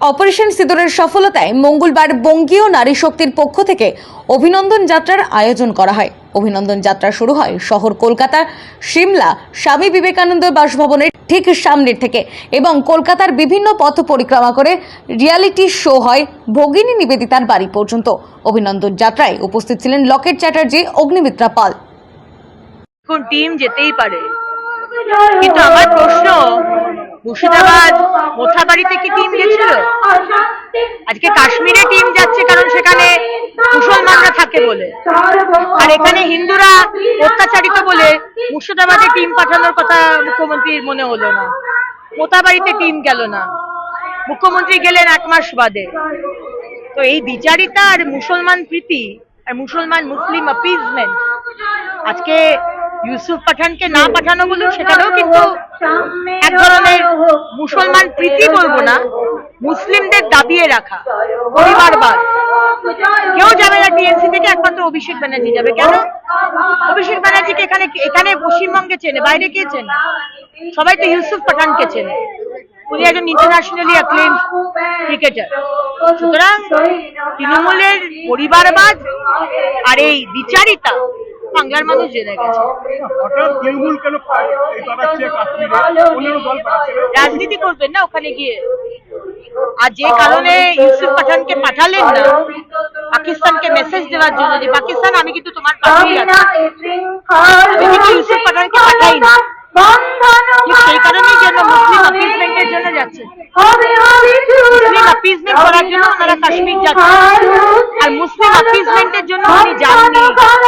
Operation সিঁদুরের সফলতায় মঙ্গলবার বঙ্গীয় নারী শক্তির পক্ষ থেকে অভিনন্দন যাত্রার আয়োজন করা হয়। অভিনন্দন যাত্রা শুরু হয় শহর কলকাতার সিমলা স্বামী বিবেকানন্দ বাসভবনের ঠিক সামনের থেকে এবং কলকাতার বিভিন্ন পথ পরিক্রমা করে রিয়ালিটি শো হয় ভগিনী নিবেদিতার বাড়ি পর্যন্ত। অভিনন্দন যাত্রায় উপস্থিত ছিলেন লকেট চ্যাটার্জি, অগ্নিমিত্রা পাল। টিম যেতেই পারে। কিন্তু আমার প্রশ্ন, মুর্শিদাবাদ মোথাবাড়িতে কি টিম গেছিল আজকে কাশ্মীরে টিম যাচ্ছে কারণ সেখানে মুসলমানরা থাকে বলে। আর এখানে হিন্দুরা অত্যাচারিত বলে মুর্শিদাবাদে টিম পাঠানোর কথা মুখ্যমন্ত্রীর মনে হলো না। মোতাবাড়িতে টিম গেল না। মুখ্যমন্ত্রী গেলেন এক মাস বাদে। তো এই বিচারিতা আর মুসলমান প্রীতি আর মুসলমান মুসলিম অপিজমেন্ট আজকে ইউসুফ পাঠানকে না পাঠানো বলুন সেটাও কিন্তু এক ধরনের মুসলমান প্রীতি বলব না, মুসলিমদের দাবিয়ে রাখা, পরিবারবাদ। কেউ যাবে না টিএনসি থেকে একমাত্র অভিষেক ব্যানার্জি যাবে। কেন? অভিষেক ব্যানার্জিকে এখানে এখানে পশ্চিমবঙ্গে চেনে, বাইরে কে চেনে? সবাই তো ইউসুফ পাঠানকে চেনে। উনি একজন ইন্টারন্যাশনালি অ্যাক্লেম ক্রিকেটার সুতরাং তৃণমূলের পরিবারবাদ আর এই বিচারিতা বাংলার মানুষ জেনে গেছে? রাজনীতি করবেন না ওখানে গিয়ে। আর যে কারণে ইউসুফ পাঠানকে পাঠালেন না পাকিস্তানকে মেসেজ দেওয়ার জন্য যে পাকিস্তান আমি কিন্তু তোমার পাশেই আছি। আমি কিন্তু ইউসুফ পাঠানকে পাঠাই না সেই কারণেই জন্য মুসলিম অপিসমেন্টের জন্য যাচ্ছে। মুসলিম অপিসমেন্ট করার জন্য ওনারা কাশ্মীর যাচ্ছে। আর মুসলিম অপিসমেন্টের জন্য উনি যাননি। মুর্শিদাবাদ আর মোতাবাড়ি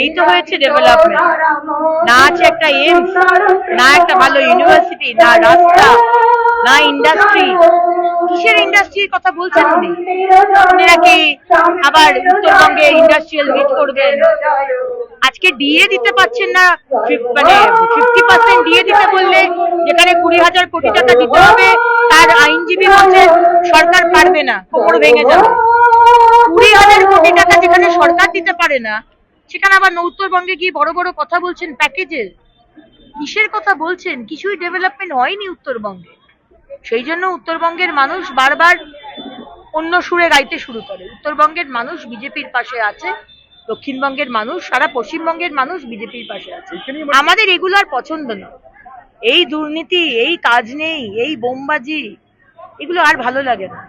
এই তো হয়েছে ডেভেলপমেন্ট না আছে একটা এইমস না একটা ভালো ইউনিভার্সিটি না রাস্তা, না ইন্ডাস্ট্রি কিসের ইন্ডাস্ট্রির কথা বলছেন উনি? উনি নাকি আবার উত্তরবঙ্গে ইন্ডাস্ট্রিয়াল মিট করবেন। আজকে ডিএ দিতে পারছেন না মানে ফিফটি পার্সেন্ট ডিএ দিতে বললে যেখানে কুড়ি হাজার কোটি টাকা দিতে হবে, তার আইনজীবী বলছে সরকার পারবে না, কোমর ভেঙে যাবে। কুড়ি হাজার কোটি টাকা যেখানে সরকার দিতে পারে না সেখানে আবার উত্তরবঙ্গে গিয়ে বড় বড় কথা বলছেন প্যাকেজের কিসের কথা বলছেন? কিছুই ডেভেলপমেন্ট হয়নি উত্তরবঙ্গে। সেই জন্য উত্তরবঙ্গের মানুষ বারবার অন্য সুরে গাইতে শুরু করে। উত্তরবঙ্গের মানুষ বিজেপির পাশে আছে দক্ষিণবঙ্গের মানুষ সারা পশ্চিমবঙ্গের মানুষ বিজেপির পাশে আছে। আমাদের এগুলো আর পছন্দ না। এই দুর্নীতি এই কাজ নেই এই বোমবাজি এগুলো আর ভালো লাগে না।